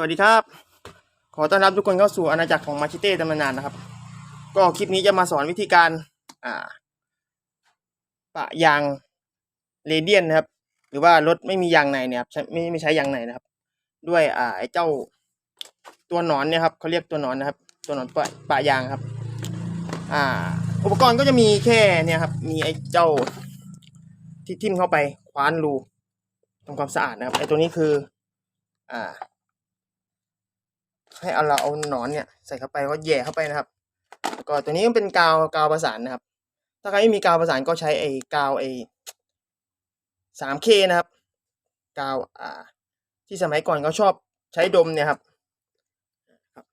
สวัสดีครับ ขอต้อนรับทุกคนเข้าสู่อาณาจักรของมาชิเต้ตำนานนะครับ ก็คลิปนี้จะมาสอนวิธีการอ่าปะยางเรเดียนนะครับ หรือว่ารถไม่มียางในเนี่ยครับใช้ไม่ไม่ใช้ยางในนะครับ ด้วยอ่าไอ้เจ้าตัวหนอนเนี่ยครับเขาเรียกตัวหนอนนะครับ ตัวหนอนปะปะยางครับ อ่า อุปกรณ์ก็จะมีแค่เนี่ยครับ มีไอ้เจ้าที่ทิ่มเข้าไปคว้านรูทำความสะอาดนะครับไอ้ตัวนี้คือ อ่า ให้เอาเราเอาหนอนเนี่ยใส่เข้าไปก็แหย่เข้าไปนะครับแล้วก็ตัวนี้ก็เป็นกาวกาวประสานนะครับ ถ้าใครไม่มีกาวประสานก็ใช้ไอ้กาวไอ้สามเคนะครับ กาวอ่า ที่สมัยก่อนเขาชอบใช้ดมเนี่ยครับครับ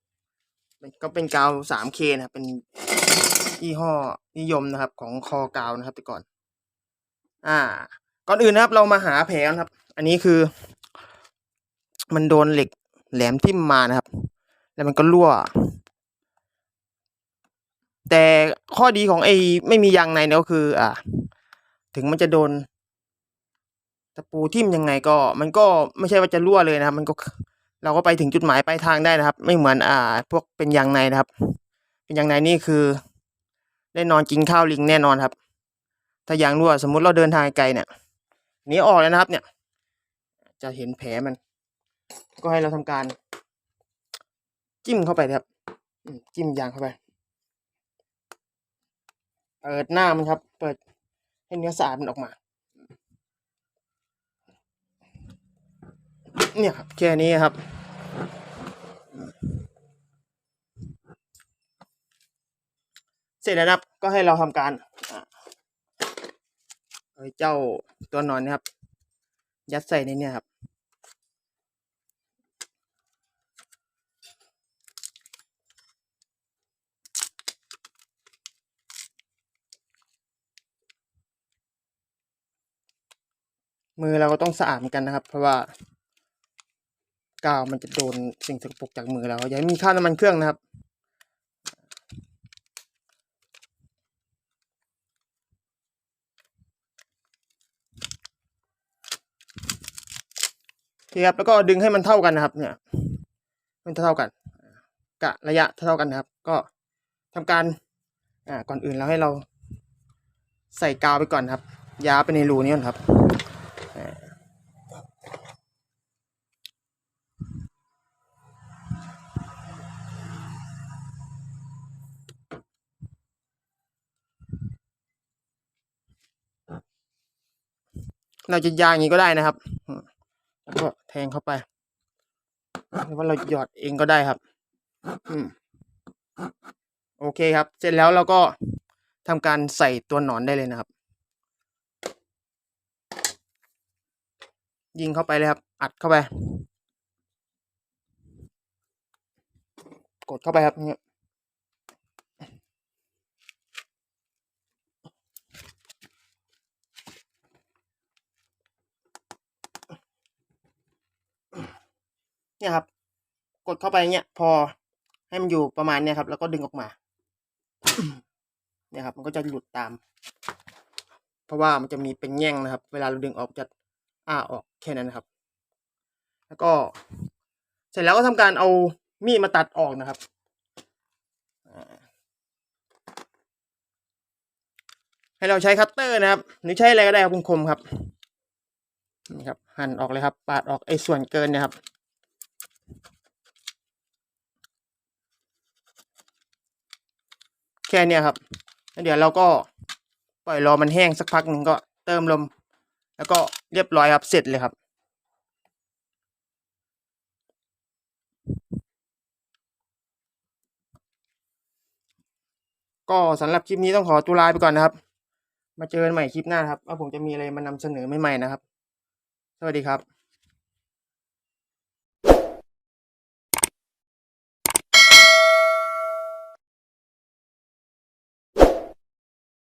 ก็เป็นกาวสามเคนะครับ เป็นยี่ห้อนิยมนะครับ ของคอกาวนะครับแต่ก่อน อ่า ก่อนอื่นนะครับ เรามาหาแผลนะครับ อันนี้คือ มันโดนเหล็กแหลมทิ่มมานะครับ แล้วมันก็รั่ว แต่ข้อดีของไอ้ไม่มียางในเนี่ยก็คือ อ่า ถึงมันจะโดนตะปูทิ่มยังไงก็ มันก็ไม่ใช่ว่าจะรั่วเลยนะครับ มันก็เราก็ไปถึงจุดหมายปลายทางได้นะครับ ไม่เหมือนอ่า พวกเป็นยางในนะครับ เป็นยางในนี่คือ ได้นอนกินข้าวลิงแน่นอนครับ ถ้ายางรั่วสมมุติเราเดินทางไกลเนี่ยหนี้ออกแล้วนะครับ เนี่ย จะเห็นแผลมัน ก็ให้เราทำการ จิ้มเข้าไปนะครับจิ้มยางเข้าไป เปิดหน้ามันครับ เปิดให้เนื้อสะอาดมันออกมา เนี่ยครับ แค่นี้ครับ เสร็จแล้วครับ ก็ให้เราทำการเอาเจ้าตัวนอนนะครับ ยัดใส่ในเนี่ยครับ มือเราก็ต้องสะอาดเหมือนกันนะครับ เพราะว่ากาวมันจะโดนสิ่งสกปรกจากมือเราอย่าให้มีคราน้ำมันเครื่องนะครับโอเคครับแล้วก็ดึงให้มันเท่ากันนะครับ เนี่ย มันเท่ากันกะระยะเท่ากันนะครับ ก็ทำการอ่าก่อนอื่นเราให้เราใส่กาวไปก่อนครับยาไปในรูนี้ก่อนครับ เราจะยางอย่างนี้ก็ได้นะครับ แล้วก็แทงเข้าไปหรือว่าเราหยอดเองก็ได้ครับ อืม โอเคครับ เสร็จแล้วเราก็ทำการใส่ตัวหนอนได้เลยนะครับ ยิงเข้าไปเลยครับ อัดเข้าไป กดเข้าไปครับเนี่ยเนี่ยครับ กดเข้าไปเนี่ย พอให้มันอยู่ประมาณเนี่ยครับ แล้วก็ดึงออกมา เนี่ยครับ มันก็จะหลุดตาม เพราะว่ามันจะมีเป็นแง่งนะครับ เวลาเราดึงออกจะ อ้าออกแค่นั้นนะครับ แล้วก็เสร็จแล้วก็ทำการเอามีดมาตัดออกนะครับให้เราใช้คัตเตอร์นะครับหรือใช้อะไรก็ได้ครับคมๆครับนี่ครับ หั่นออกเลยครับ ปาดออกไอ้ส่วนเกินนะครับ แค่เนี้ยครับแล้วเดี๋ยวเราก็ปล่อยรอมันแห้งสักพักหนึ่งก็เติมลม แล้วก็ เรียบร้อยครับ เสร็จเลยครับ ก็สำหรับคลิปนี้ต้องขอตัวลาไปก่อนนะครับ มาเจอกันใหม่คลิปหน้าครับว่าผมจะมีอะไรมานำเสนอใหม่ๆนะครับ สวัสดีครับ